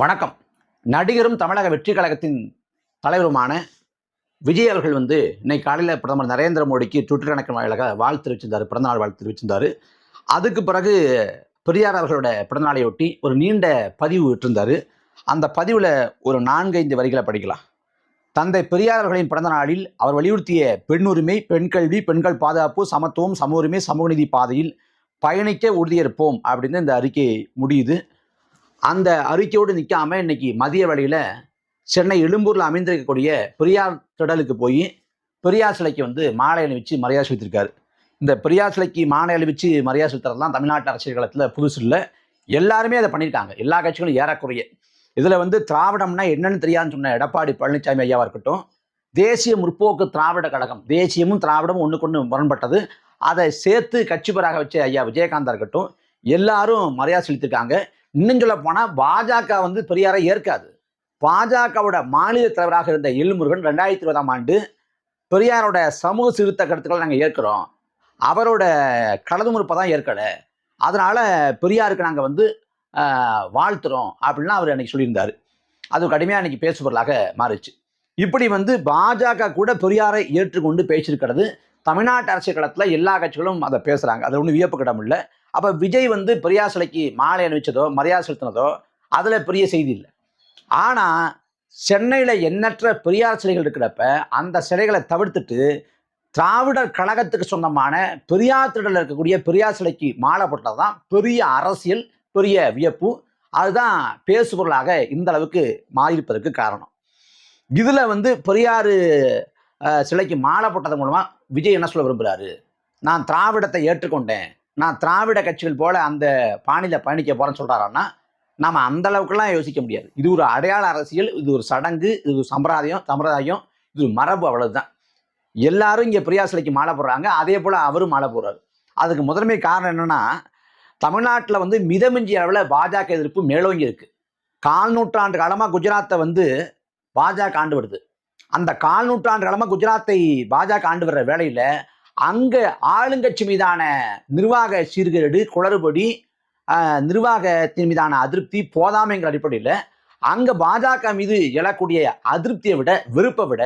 வணக்கம். நடிகரும் தமிழக வெற்றி கழகத்தின் தலைவருமான விஜய் அவர்கள் வந்து இன்னைக்கு காலையில் பிரதமர் நரேந்திர மோடிக்கு ட்விட்டர் கணக்கு வாயிலாக வாழ்த்து தெரிவிச்சிருந்தார். பிறந்தநாள் வாழ்த்து தெரிவிச்சிருந்தார். அதுக்கு பிறகு பெரியார் அவர்களோட பிறந்தநாளையொட்டி ஒரு நீண்ட பதிவு விட்டிருந்தார். அந்த பதிவில் ஒரு நான்கைந்து வரிகளை படிக்கலாம். தந்தை பெரியார் அவர்களின் பிறந்த நாளில் அவர் வலியுறுத்திய பெண்ணுரிமை பெண் கல்வி பெண்கள் பாதுகாப்பு சமத்துவம் சம உரிமை சமூக நீதி பாதையில் பயணிக்க உறுதியேற்போம் அப்படின்னு இந்த அறிக்கை முடியுது. அந்த அறிக்கையோடு நிற்காம இன்னைக்கு மதிய வேளையில் சென்னை எழும்பூரில் அமைந்திருக்கக்கூடிய பெரியார் திடலுக்கு போய் பெரியார் சிலைக்கு வந்து மாலை அணிவிச்சு மரியாதை செலுத்திருக்காரு இந்த பெரியார் சிலைக்கு மாலை அணிவிச்சு மரியாதை செலுத்துறதுலாம் தமிழ்நாட்டு அரசியல் காலத்தில் புதுசு இல்லை. எல்லாருமே அதை பண்ணியிருக்காங்க. எல்லா கட்சிகளும் ஏறக்குறைய. இதில் வந்து திராவிடம்னா என்னன்னு தெரியாதுன்னு சொன்ன எடப்பாடி பழனிசாமி ஐயாவாக இருக்கட்டும் தேசிய முற்போக்கு திராவிட கழகம் தேசியமும் திராவிடமும் ஒன்று கொண்டு முரண்பட்டது. அதை சேர்த்து கட்சி பெறாக வச்ச ஐயா விஜயகாந்தா இருக்கட்டும் எல்லாரும் மரியாதை செலுத்திருக்காங்க இன்னும் சொல்ல போனால் பாஜக வந்து பெரியாரை ஏற்காது. பாஜகவோட மாநில தலைவராக இருந்த எல்முருகன் ரெண்டாயிரத்தி இருபதாம் ஆண்டு பெரியாரோட சமூக சீர்திருத்த கருத்துக்களை நாங்கள் ஏற்கிறோம். அவரோட கடது முறுப்பை தான் ஏற்கலை. அதனால் பெரியாருக்கு நாங்கள் வந்து வாழ்த்துறோம் அப்படின்லாம் அவர் அன்னைக்கு சொல்லியிருந்தார். அது கடுமையாக அன்னைக்கு பேசுபொருளாக மாறிச்சு மாறுச்சு. இப்படி வந்து பாஜக கூட பெரியாரை ஏற்றுக்கொண்டு பேசியிருக்கிறது தமிழ்நாட்டு அரசியல் களத்தில் எல்லா கட்சிகளும் அதை பேசுகிறாங்க அது ஒன்றும் வியப்பு கிடம் இல்லை. அப்போ விஜய் வந்து பெரியார் சிலைக்கு மாலை அணிவிச்சதோ மரியாதை செலுத்தினதோ அதில் பெரிய செய்தி இல்லை. ஆனால் சென்னையில் எண்ணற்ற பெரியார் சிலைகள் இருக்கிறப்ப அந்த சிலைகளை தவிர்த்துட்டு திராவிடர் கழகத்துக்கு சொந்தமான பெரியார் திடலில் இருக்கக்கூடிய பெரியார் சிலைக்கு மாலை போட்டது தான் பெரிய அரசியல் பெரிய வியப்பு. அதுதான் பேசுபொருளாக இந்த அளவுக்கு மாறியிருப்பதற்கு காரணம். இதில் வந்து பெரியார் சிலைக்கு மாலை போட்டது மூலமாக விஜய் என்ன சொல்ல விரும்புகிறாரு நான் திராவிடத்தை ஏற்றுக்கொண்டேன். நான் திராவிட கட்சிகள் போல அந்த பாணியில் பயணிக்க போகிறேன்னு சொல்கிறாரான்னா நாம் அந்த அளவுக்குலாம் யோசிக்க முடியாது. இது ஒரு அடையாள அரசியல் இது ஒரு சடங்கு இது ஒரு சம்பிரதாயம் சம்பிரதாயம் இது ஒரு மரபு அவ்வளவுதான். எல்லாரும் இங்கே பிரியா சிலைக்கு மாலை போடுறாங்க அதே போல் அவரும் மாலை போடுறாரு. அதுக்கு முதன்மை காரணம் என்னன்னா தமிழ்நாட்டில் வந்து மிதமிஞ்சிய அளவில் பாஜக எதிர்ப்பு மேலோங்கி இருக்கு. கால் நூற்றாண்டு காலமாக குஜராத்தை வந்து பாஜக ஆண்டு வருது. அந்த கால் நூற்றாண்டு காலமாக குஜராத்தை பாஜக ஆண்டு வர்ற வேலையில் அங்கே ஆளுங்கட்சி மீதான நிர்வாக சீர்கேடு குளறுபடி நிர்வாகத்தின் மீதான அதிருப்தி போதாமைங்கிற அடிப்படையில் அங்கே பாஜக மீது எழக்கூடிய அதிருப்தியை விட வெறுப்பை விட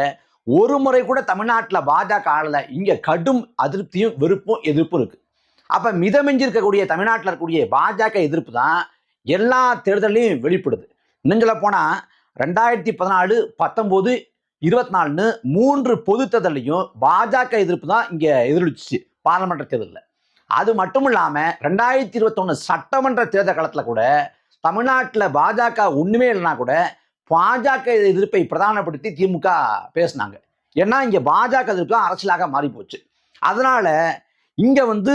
ஒரு முறை கூட தமிழ்நாட்டில் பாஜக ஆளலை இங்கே கடும் அதிருப்தியும் வெறுப்பும் எதிர்ப்பும் இருக்கு. அப்போ மிதமிஞ்சி இருக்கக்கூடிய தமிழ்நாட்டில் இருக்கக்கூடிய பாஜக எதிர்ப்பு தான் எல்லா தேர்தலையும் வெளிப்படுது. இன்னும் சொல்ல போனால் ரெண்டாயிரத்தி பதினாலு பத்தொம்போது இருபத்தி நாலுன்னு மூன்று பொது தேர்தலையும் பாஜக எதிர்ப்பு தான் இங்கே எதிரொலிச்சு பாராளுமன்ற தேர்தலில். அது மட்டும் இல்லாமல் ரெண்டாயிரத்தி இருபத்தொன்று சட்டமன்ற தேர்தல் காலத்தில் கூட தமிழ்நாட்டில் பாஜக ஒன்றுமே இல்லைனா கூட பாஜக எதிர்ப்பை பிரதானப்படுத்தி திமுக பேசினாங்க. ஏன்னா இங்கே பாஜக எதிர்ப்பு தான் அரசியலாக மாறி போச்சு அதனால இங்கே வந்து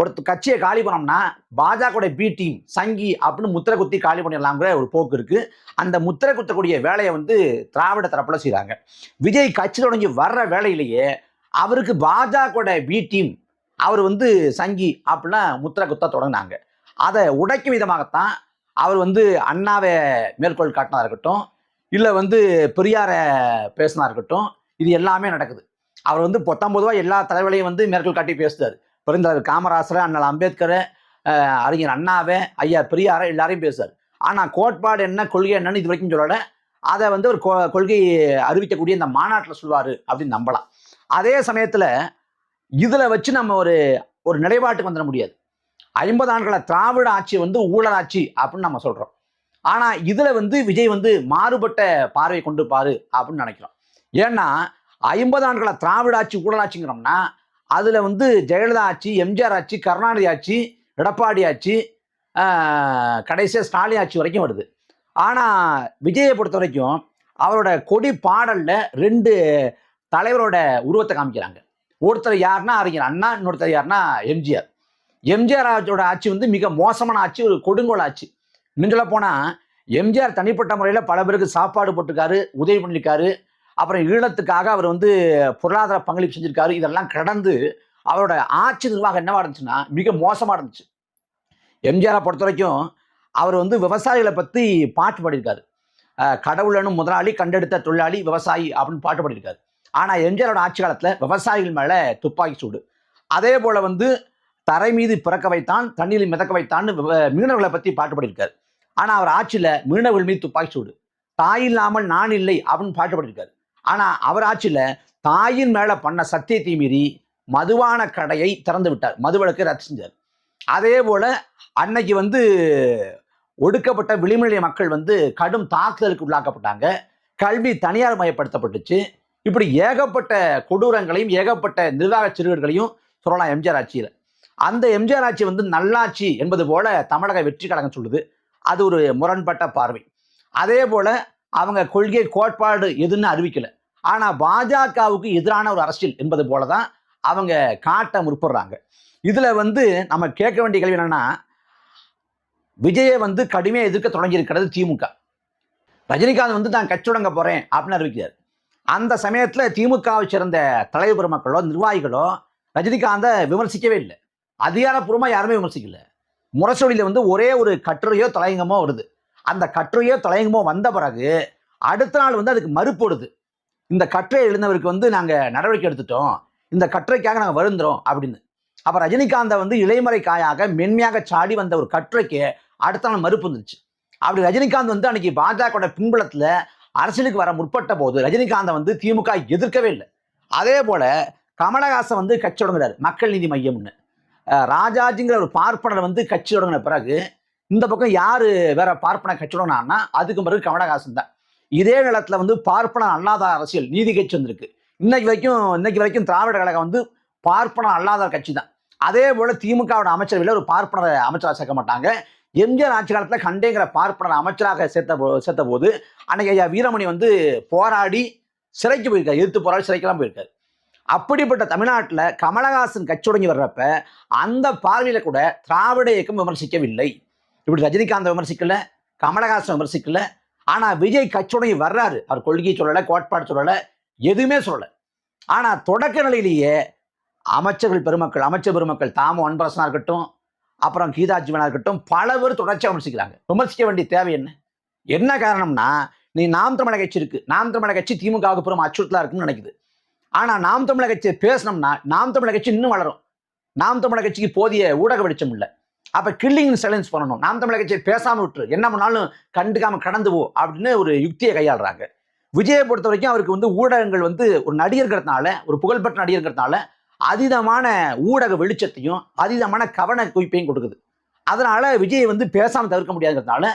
ஒரு கட்சியை காலி பண்ணோம்னா பாஜகவுடைய பி டீம் சங்கி அப்படின்னு முத்திரை குத்தி காலி பண்ணிடலாங்கிற ஒரு போக்கு இருக்கு. அந்த முத்திரை குத்தக்கூடிய வேலையை வந்து திராவிட தரப்புல செய்கிறாங்க விஜய் கட்சி தொடங்கி வர்ற வேலையிலேயே அவருக்கு பாஜகவோட பி டீம் அவர் வந்து சங்கி அப்படின்னா முத்திரை குத்த தொடங்கினாங்க. அதை உடைக்கும் விதமாகத்தான் அவர் வந்து அண்ணாவை மேற்கோள் காட்டினா இருக்கட்டும் இல்லை வந்து பெரியாரை பேசினா இருக்கட்டும் இது எல்லாமே நடக்குது. அவர் வந்து பத்தொன்பதுவா எல்லா தலைவர்களையும் வந்து மேற்கோள் காட்டி பேசுறாரு. பெருந்தலைவர் காமராசரை அண்ணல் அம்பேத்கரை அறிஞர் அண்ணாவை ஐயா பெரியாரை எல்லாரையும் பேசுவார். ஆனால் கோட்பாடு என்ன கொள்கை என்னன்னு இது வரைக்கும் சொல்லலை. அதை வந்து ஒரு கொ- கொள்கை அறிவிக்கக்கூடிய இந்த மாநாட்டில் சொல்வார் அப்படின்னு நம்பலாம். அதே சமயத்தில் இதில் வச்சு நம்ம ஒரு ஒரு நிலைப்பாட்டுக்கு வந்துட முடியாது. ஐம்பது ஆண்டுகள திராவிட ஆட்சி வந்து ஊழலாட்சி அப்படின்னு நம்ம சொல்கிறோம் ஆனால் இதில் வந்து விஜய் வந்து மாறுபட்ட பார்வை கொண்டு பாரு அப்படின்னு நினைக்கிறோம். ஏன்னா ஐம்பது ஆண்டுகள திராவிட ஆட்சி ஊழலாட்சிங்கிறோம்னா அதில் வந்து ஜெயலலிதா ஆட்சி எம்ஜிஆர் ஆட்சி கருணாநிதி ஆட்சி எடப்பாடி ஆட்சி கடைசியாக ஸ்டாலின் ஆட்சி வரைக்கும் வருது. ஆனால் விஜயை பொறுத்த வரைக்கும் அவரோட கொடி பாடலில் ரெண்டு தலைவரோட உருவத்தை காமிக்கிறாங்க. ஒருத்தர் யாருன்னா அறிஞர் அண்ணா இன்னொருத்தர் யாருன்னா எம்ஜிஆர். எம்ஜிஆர் ஆட்சியோட ஆட்சி வந்து மிக மோசமான ஆட்சி ஒரு கொடுங்கோல் ஆட்சி. இன்னும் சொல்ல போனால் எம்ஜிஆர் தனிப்பட்ட முறையில் பல பேருக்கு சாப்பாடு போட்டிருக்காரு உதவி பண்ணியிருக்காரு அப்புறம் ஈழத்துக்காக அவர் வந்து பொருளாதார பங்களிப்பு செஞ்சிருக்காரு. இதெல்லாம் கடந்து அவரோட ஆட்சி நிர்வாகம் என்னவா இருந்துச்சுன்னா மிக மோசமாக இருந்துச்சு. எம்ஜிஆரை பொறுத்த வரைக்கும் அவர் வந்து விவசாயிகளை பற்றி பாட்டு பாடியிருக்காரு. கடவுளனும் முதலாளி கண்டெடுத்த தொழிலாளி விவசாயி அப்படின்னு பாட்டு பாடியிருக்காரு. ஆனால் எம்ஜிஆரோட ஆட்சி காலத்தில் விவசாயிகள் மேலே துப்பாக்கி சூடு. அதே போல் வந்து தரை மீது பிறக்க வைத்தான் தண்ணியில் மிதக்க வைத்தான்னு மீனவர்களை பற்றி பாட்டு பாடியிருக்காரு. ஆனால் அவர் ஆட்சியில் மீனவர்கள் மீது துப்பாக்கி சூடு. தாய் இல்லாமல் நான் இல்லை அப்படின்னு பாட்டு பாடியிருக்காரு. ஆனால் அவர் ஆட்சியில் தாயின் மேலே பண்ண சத்தியத்தை மீறி மதுவான கடையை திறந்து விட்டார். மதுவிலக்கை ரத்து செஞ்சார். அதே போல் அன்னைக்கு வந்து ஒடுக்கப்பட்ட விளிம்புநிலை மக்கள் வந்து கடும் தாக்குதலுக்கு உள்ளாக்கப்பட்டாங்க. கல்வி தனியார் மயப்படுத்தப்பட்டுச்சு. இப்படி ஏகப்பட்ட கொடூரங்களையும் ஏகப்பட்ட நிர்வாக சிறுவர்களையும் சொல்லலாம் எம்ஜிஆர் ஆட்சியில். அந்த எம்ஜிஆர் ஆட்சி வந்து நல்லாட்சி என்பது போல தமிழக வெற்றி கழகம் சொல்லுது. அது ஒரு முரண்பட்ட பார்வை. அதே போல் அவங்க கொள்கை கோட்பாடு எதுன்னு அறிவிக்கலை. ஆனா பாஜகவுக்கு எதிரான ஒரு அரசியல் என்பது போல தான் அவங்க காட்ட முற்படுறாங்க. இதுல வந்து நம்ம கேட்க வேண்டிய கேள்வி என்னன்னா விஜயை வந்து கடுமையாக எதிர்க்க தொடங்கியிருக்கிறது திமுக. ரஜினிகாந்த் வந்து நான் கட்சி தொடங்க போறேன் அப்படின்னு அறிவிக்கிறார். அந்த சமயத்துல திமுகவை சேர்ந்த தலைவர் பெருமக்களோ நிர்வாகிகளோ ரஜினிகாந்தை விமர்சிக்கவே இல்லை. அதிகாரப்பூர்வமாக யாருமே விமர்சிக்கல. முரசொலியில் வந்து ஒரே ஒரு கட்டுரையோ தலையங்கமோ வருது. அந்த கட்டுரையோ தலையங்கமோ வந்த பிறகு அடுத்த நாள் வந்து அதுக்கு மறுப்பு வருது இந்த கட்டுரை எழுந்தவருக்கு வந்து நாங்கள் நடவடிக்கை எடுத்துட்டோம். இந்த கட்டுரைக்காக நாங்கள் வருந்துறோம் அப்படின்னு. அப்போ ரஜினிகாந்தை வந்து இளைமறை காயாக மென்மையாக சாடி வந்த ஒரு கட்டுரைக்கு அடுத்த நாள் மறுப்பு வந்துருச்சு. அப்படி ரஜினிகாந்த் வந்து அன்னைக்கு பாஜகவோட பின்புலத்தில் அரசியலுக்கு வர முற்பட்ட போது ரஜினிகாந்தை வந்து திமுக எதிர்க்கவே இல்லை. அதே போல் கமலஹாசன் வந்து கட்சி தொடங்குறாரு மக்கள் நீதி மையம்னு. ராஜாஜிங்கிற ஒரு பார்ப்பனர் வந்து கட்சி தொடங்கின பிறகு இந்த பக்கம் யார் வேற பார்ப்பனை கட்சி தொடங்கினான்னா அதுக்கு பிறகு கமலஹாசன் தான். இதே நிலத்துல வந்து பார்ப்பன அல்லாத அரசியல் நீதி கட்சி வந்திருக்கு. இன்னைக்கு வரைக்கும் இன்னைக்கு வரைக்கும் திராவிட கழகம் வந்து பார்ப்பன அல்லாத கட்சி தான். அதே போல திமுகவோட அமைச்சரவையில் ஒரு பார்ப்பனர் அமைச்சராக சேர்க்க மாட்டாங்க. எம்ஜிஆர் ஆட்சி காலத்தில் கண்டேங்கிற பார்ப்பனர் அமைச்சராக சேர்த்த போ- சேர்த்த போது அன்னைக்கு ஐயா வீரமணி வந்து போராடி சிறைக்கு போயிருக்காரு. எதிர்த்து போராடி சிறைக்கெல்லாம் போயிருக்காரு. அப்படிப்பட்ட தமிழ்நாட்டில் கமலஹாசன் கட்சி தொடங்கி வர்றப்ப அந்த பார்வையில் கூட திராவிட இயக்கம் விமர்சிக்கவில்லை. இப்படி ரஜினிகாந்த் விமர்சிக்கல கமலஹாசன் விமர்சிக்கலை ஆனா விஜய் கட்சியுடைய வர்றாரு. அவர் கொள்கை சொல்லலை கோட்பாடு சொல்லலை எதுவுமே சொல்லலை. ஆனா தொடக்க நிலையிலேயே அமைச்சர்கள் பெருமக்கள் அமைச்சர் பெருமக்கள் தாம ஒன்பரசனாக இருக்கட்டும் அப்புறம் கீதா இருக்கட்டும் பல பேர் தொடர்ச்சியாக விமர்சிக்கிறாங்க விமர்சிக்க வேண்டிய தேவை என்ன? என்ன காரணம்னா நீ நாம் தமிழக கட்சி இருக்கு. நாம் தமிழக கட்சி திமுகவுக்கு புறம் அச்சுறுத்தலாக இருக்குன்னு நினைக்குது. ஆனா நாம் தமிழக கட்சியை பேசணும்னா நாம் தமிழக கட்சி இன்னும் வளரும். நாம் தமிழக கட்சிக்கு போதிய ஊடக வெளிச்சம் இல்லை. அப்ப கில்லிங் சைலன்ஸ் பண்ணணும். நாம் தமிழக கட்சியை பேசாம விட்டுரு. என்ன பண்ணாலும் கண்டுக்காம கடந்து போ அப்படின்னு ஒரு யுக்தியை கையாளுறாங்க. விஜயை பொறுத்த வரைக்கும் அவருக்கு வந்து ஊடகங்கள் வந்து ஒரு நடிகர்கிறதுனால ஒரு புகழ்பெற்ற நடிகர்கிறதுனால அதீதமான ஊடக வெளிச்சத்தையும் அதீதமான கவன குவிப்பையும் கொடுக்குது. அதனால விஜயை வந்து பேசாம தவிர்க்க முடியாதுங்கிறதுனால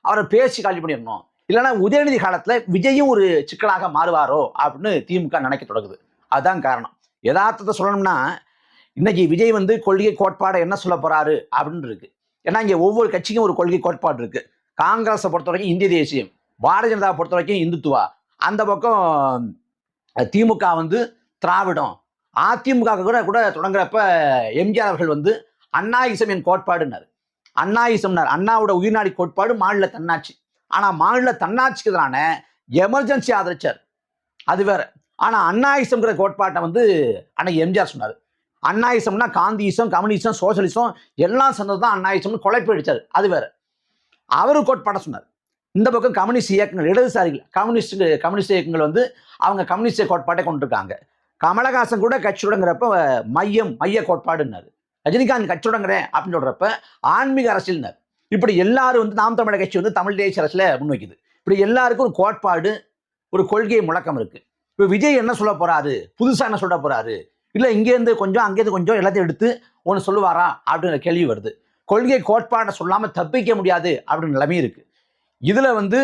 அவரை பேசி காலி பண்ணிடணும். இல்லைன்னா உதயநிதி காலத்துல விஜயும் ஒரு சிக்கலாக மாறுவாரோ அப்படின்னு திமுக நினைக்க தொடங்குது. அதுதான் காரணம். யதார்த்தத்தை சொல்லணும்னா இன்னைக்கு விஜய் வந்து கொள்கை கோட்பாடை என்ன சொல்ல போறாரு அப்படின்னு இருக்கு. ஏன்னா இங்கே ஒவ்வொரு கட்சிக்கும் ஒரு கொள்கை கோட்பாடு இருக்கு. காங்கிரஸை பொறுத்த வரைக்கும் இந்திய தேசியம் பாரதிய ஜனதா பொறுத்த வரைக்கும் இந்துத்துவா. அந்த பக்கம் திமுக வந்து திராவிடம். அதிமுக கூட கூட தொடங்குறப்ப எம்ஜிஆர் அவர்கள் வந்து அண்ணாயிசம் என் கோட்பாடுனார் அண்ணாயிசம்னார் அண்ணாவோட உயிர்நாடி கோட்பாடு மாநில தன்னாட்சி. ஆனால் மாநில தன்னாட்சிக்கு எதிரான எமர்ஜென்சி ஆதரிச்சார். அது வேற. ஆனால் அண்ணாயிசம்ங்கிற கோட்பாட்டை வந்து அன்னைக்கு எம்ஜிஆர் சொன்னார். அன்னாயிசம்னா காந்தியிசம் கம்யூனிசம் சோசியலிசம் எல்லாம் சேர்ந்தது தான் அன்னாயிசம்னு குழப்பி அடித்தார் அது வேறு. அவரு கோட்பாட சொன்னார். இந்த பக்கம் கம்யூனிஸ்ட் இயக்கங்கள் இடதுசாரிகள் கம்யூனிஸ்ட் கம்யூனிஸ்ட் இயக்கங்கள் வந்து அவங்க கம்யூனிஸ்ட் கோட்பாட்டை கொண்டிருக்காங்க. கமலஹாசன் கூட கட்சியுடங்கிறப்ப மையம் மைய கோட்பாடுன்னாரு. ரஜினிகாந்த் கட்சியுடங்கிறேன் அப்படின்னு சொல்கிறப்ப ஆன்மீக அரசியல்னார். இப்படி எல்லாரும் வந்து நாம் தமிழர் கட்சி வந்து தமிழ் தேசிய அரசில் முன்வைக்குது. இப்படி எல்லாருக்கும் ஒரு கோட்பாடு ஒரு கொள்கை முழக்கம் இருக்குது இப்போ விஜய் என்ன சொல்ல போகிறாரு புதுசாக என்ன சொல்ல போகிறாரு இல்லை இங்கேருந்து கொஞ்சம் அங்கேருந்து கொஞ்சம் எல்லாத்தையும் எடுத்து ஒன்று சொல்லுவாரா? அப்படிங்கிற கேள்வி வருது. கொள்கை கோட்பாடை சொல்லாமல் தப்பிக்க முடியாது அப்படின்னு நிலைமை இருக்குது இதில் வந்து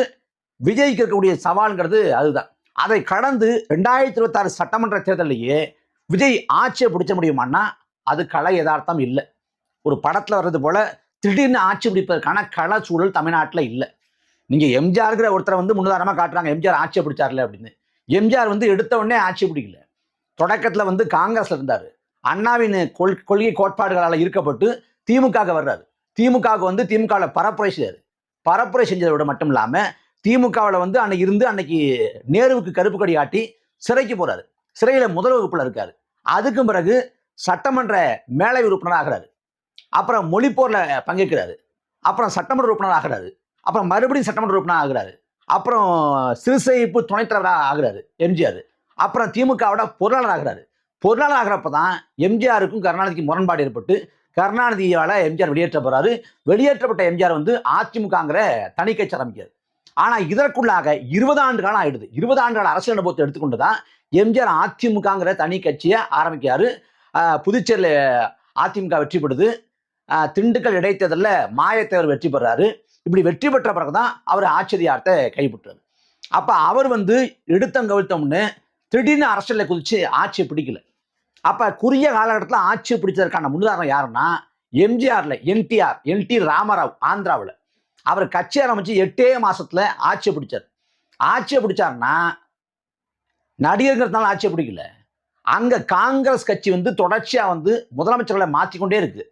விஜய்க்கு இருக்கக்கூடிய சவால்ங்கிறது அதுதான். அதை கடந்து ரெண்டாயிரத்தி இருபத்தாறு சட்டமன்ற தேர்தலையே விஜய் ஆட்சியை பிடிச்ச முடியுமான்னா அது கலை யதார்த்தம் இல்லை. ஒரு படத்தில் வர்றது போல் திடீர்னு ஆட்சி பிடிப்பதற்கான கள சூழல் தமிழ்நாட்டில் இல்லை. நீங்கள் எம்ஜிஆருங்கிற ஒருத்தரை வந்து முன்னுதாரணமா காட்டுறாங்க. எம்ஜிஆர் ஆட்சியை பிடிச்சார்ல அப்படின்னு. எம்ஜிஆர் வந்து எடுத்த உடனே ஆட்சி பிடிக்கல. தொடக்கத்தில் வந்து காங்கிரஸ்ல இருந்தார். அண்ணாவின் கொள் கொள்கை கோட்பாடுகளால் ஈர்க்கப்பட்டு திமுக வர்றாரு. திமுகவுக்கு வந்து திமுகவில் பரப்புரை செய்யாரு பரப்புரை செஞ்சதை விட மட்டும் இல்லாமல் திமுகவில் வந்து அன்னைக்கு இருந்து அன்னைக்கு நேருவுக்கு கருப்பு கொடி ஆட்டி சிறைக்கு போறாரு. சிறையில் முதல் வகுப்பில் இருக்காரு. அதுக்கும் பிறகு சட்டமன்ற மேலை உறுப்பினர் ஆகிறாரு. அப்புறம் மொழிப்போரில் பங்கேற்கிறாரு. அப்புறம் சட்டமன்ற உறுப்பினர் ஆகிறாரு. அப்புறம் மறுபடியும் சட்டமன்ற உறுப்பினர் ஆகிறாரு. அப்புறம் சிறுசேமிப்பு துணைத்தலைவராக ஆகிறாரு எம்ஜிஆர். அப்புறம் திமுகவோட பொருளாளர் ஆகிறாரு. பொருளாளர் ஆகிறப்ப தான் எம்ஜிஆருக்கும் கருணாநிதிக்கும் முரண்பாடு ஏற்பட்டு கருணாநிதியால் எம்ஜிஆர் வெளியேற்ற வெளியேற்றப்பட்ட எம்ஜிஆர் வந்து அதிமுகங்கிற தனி கட்சி ஆரம்பிக்கிறார். ஆனால் இதற்குள்ளாக இருபது ஆண்டு காலம் ஆயிடுது. இருபது ஆண்டு கால அரசியல் அனுபவத்தை எடுத்துக்கொண்டு தான் எம்ஜிஆர் அதிமுகங்கிற தனி கட்சியை ஆரம்பிக்கிறாரு. புதுச்சேரியில் அதிமுக வெற்றி பெறுது. திண்டுக்கல் இடைத்தேர்தலில் மாயத்தேவர் வெற்றி பெறாரு. இப்படி வெற்றி பெற்ற பிறகு தான் அவர் ஆச்சரியார்த்தை கைப்பற்றாரு அப்போ அவர் வந்து எடுத்தம் கவிழ்த்தம்னு திடீர்னு அரசியலில் குதிச்சு ஆட்சியை பிடிக்கல. அப்போ குறுகிய காலகட்டத்தில் ஆட்சியை பிடிச்சதற்கான முன்னுதாரணம் யாருன்னா எம்ஜிஆரில் என்டிஆர் என்டி ராமராவ் ஆந்திராவில். அவர் கட்சி ஆரம்பித்து எட்டே மாதத்தில் ஆட்சியை பிடிச்சார். ஆட்சியை பிடிச்சாருன்னா நடிகர்கிறதுனால ஆட்சியை பிடிக்கல. அங்கே காங்கிரஸ் கட்சி வந்து தொடர்ச்சியாக வந்து முதலமைச்சர்களை மாற்றிக்கொண்டே இருக்கு.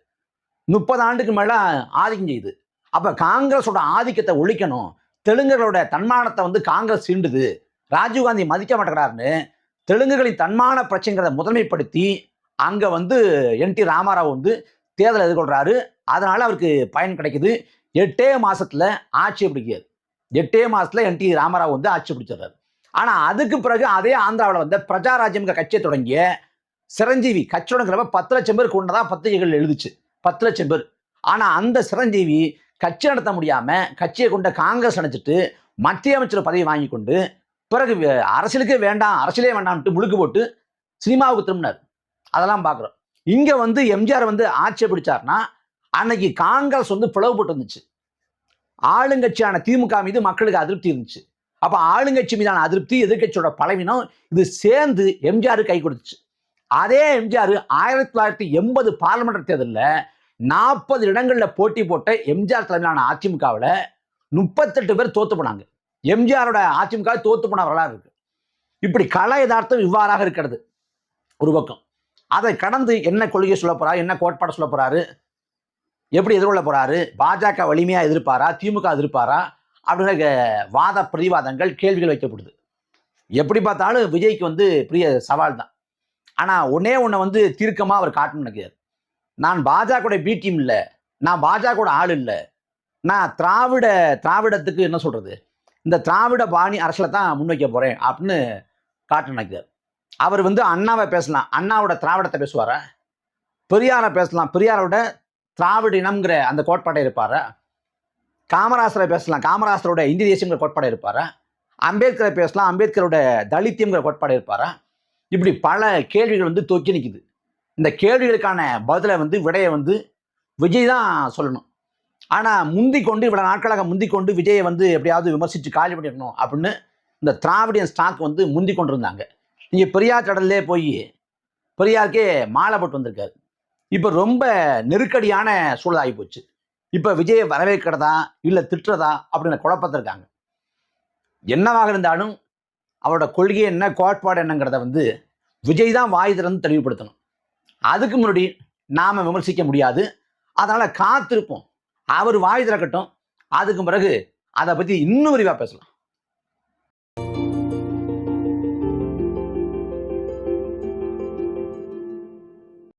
முப்பது ஆண்டுக்கு மேலே ஆதிக்கம் செய்யுது. அப்போ காங்கிரஸோட ஆதிக்கத்தை ஒழிக்கணும். தெலுங்கர்களோட தன்மானத்தை வந்து காங்கிரஸ் சீண்டுது ராஜீவ்காந்தி மதிக்க மாட்டேங்கிறாருன்னு தெலுங்குகளின் தன்மான பிரச்சனைங்கிறத முதன்மைப்படுத்தி அங்கே வந்து என் டி ராமாராவ் வந்து தேர்தல் எதிர்கொள்கிறாரு அதனால் அவருக்கு பயன் கிடைக்குது. எட்டே மாதத்தில் ஆட்சியை பிடிக்காது எட்டே மாதத்தில் என் டி ராமாராவ் வந்து ஆட்சி பிடிச்சிடுறாரு ஆனால் அதுக்கு பிறகு அதே ஆந்திராவில் வந்த பிரஜாராஜ்யம் கட்சியை தொடங்கிய சிரஞ்சீவி கட்சியோடங்கிறப்ப பத்து லட்சம் பேர் கொண்டதான் பத்திரிகைகள் எழுதுச்சு. பத்து லட்சம் பேர். ஆனால் அந்த சிரஞ்சீவி கட்சி நடத்த முடியாமல் கட்சியை கொண்ட காங்கிரஸ் நினைச்சிட்டு மத்திய அமைச்சர் பதவி வாங்கி கொண்டு பிறகு அரசியலுக்கே வேண்டாம் அரசியலே வேண்டாம்ட்டு முழுக்கு போட்டு சினிமாவுக்கு திரும்பினார். அதெல்லாம் பார்க்குறோம் இங்கே வந்து எம்ஜிஆர் வந்து ஆட்சியை பிடிச்சாருன்னா அன்னைக்கு காங்கிரஸ் வந்து பிளவுபட்டு இருந்துச்சு. ஆளுங்கட்சியான திமுக மீது மக்களுக்கு அதிருப்தி இருந்துச்சு. அப்போ ஆளுங்கட்சி மீதான அதிருப்தி எதிர்க்கட்சியோட பலவீனம் இது சேர்ந்து எம்ஜிஆர் கை கொடுத்துச்சு. அதே எம்ஜிஆர் ஆயிரத்தி தொள்ளாயிரத்தி எண்பது பார்லிமெண்ட் தேர்தலில் நாற்பது இடங்களில் போட்டி போட்ட எம்ஜிஆர் தலைமையிலான அதிமுகவில் முப்பத்தெட்டு பேர் தோத்து போனாங்க. எம்ஜிஆரோட அதிமுக தோத்து போன வரலாறு இருக்கு. இப்படி கல யதார்த்தம் இவ்வாறாக இருக்கிறது. ஒரு பக்கம். அதை கடந்து என்ன கொள்கையை சொல்ல போறாரு என்ன கோட்பாடு சொல்ல போறாரு எப்படி எதிர்கொள்ள போறாரு பாஜக வலிமையா எதிர்ப்பாரா திமுக எதிர்ப்பாரா அப்படிங்கிற வாத பிரதிவாதங்கள் கேள்விகள் வைக்கப்படுது. எப்படி பார்த்தாலும் விஜய்க்கு வந்து பெரிய சவால் தான். ஆனா ஒன்னே ஒன்று வந்து தீர்க்கமா அவர் காட்டணும்னு நினைக்கிறார். நான் பாஜகோட பி டீம் இல்லை. நான் பாஜகவோட ஆள் இல்லை. நான் திராவிட திராவிடத்துக்கு என்ன சொல்றது? இந்த திராவிட பாணி அரசில் தான் முன்வைக்க போகிறேன் அப்படின்னு காட்ட நினைக்கிறார் அவர் வந்து அண்ணாவை பேசலாம். அண்ணாவோட திராவிடத்தை பேசுவாரா? பெரியாரை பேசலாம். பெரியாரோட திராவிட இனம்ங்கிற அந்த கோட்பாட்டை இருப்பாரா? காமராசரை பேசலாம். காமராசரோட இந்திய தேசியங்கிற கோட்பாடு இருப்பார்? அம்பேத்கரை பேசலாம். அம்பேத்கரோட தலித்தியங்கிற கோட்பாடு இருப்பாரா? இப்படி பல கேள்விகள் வந்து தொக்கி நிற்குது இந்த கேள்விகளுக்கான பதிலை வந்து விடையை வந்து விஜய் தான் சொல்லணும். ஆனால் முந்தி கொண்டு இவ்வளோ நாட்களாக முந்தி கொண்டு விஜயை வந்து எப்படியாவது விமர்சித்து காலி பண்ணிடணும் அப்படின்னு இந்த திராவிடியன் ஸ்டாக் வந்து முந்தி கொண்டு இருந்தாங்க நீங்கள் பெரியார் கடல்லே போய் பெரியாருக்கே மாலை போட்டு வந்திருக்காரு. இப்போ ரொம்ப நெருக்கடியான சூழல் ஆகி போச்சு. இப்போ விஜயை வரவேற்கிறதா இல்லை திட்டுறதா அப்படின்னு குழப்பத்தில் இருக்காங்க. என்னவாக இருந்தாலும் அவரோட கொள்கை என்ன கோட்பாடு என்னங்கிறத வந்து விஜய் தான் வாய் திறந்து தெளிவுபடுத்தணும். அதுக்கு முன்னாடி நாம் விமர்சிக்க முடியாது. அதனால் காத்திருப்போம். அவர் வாய் திறக்கட்டும். அதுக்கு பிறகு அதை பத்தி இன்னும் விரிவா பேசலாம்.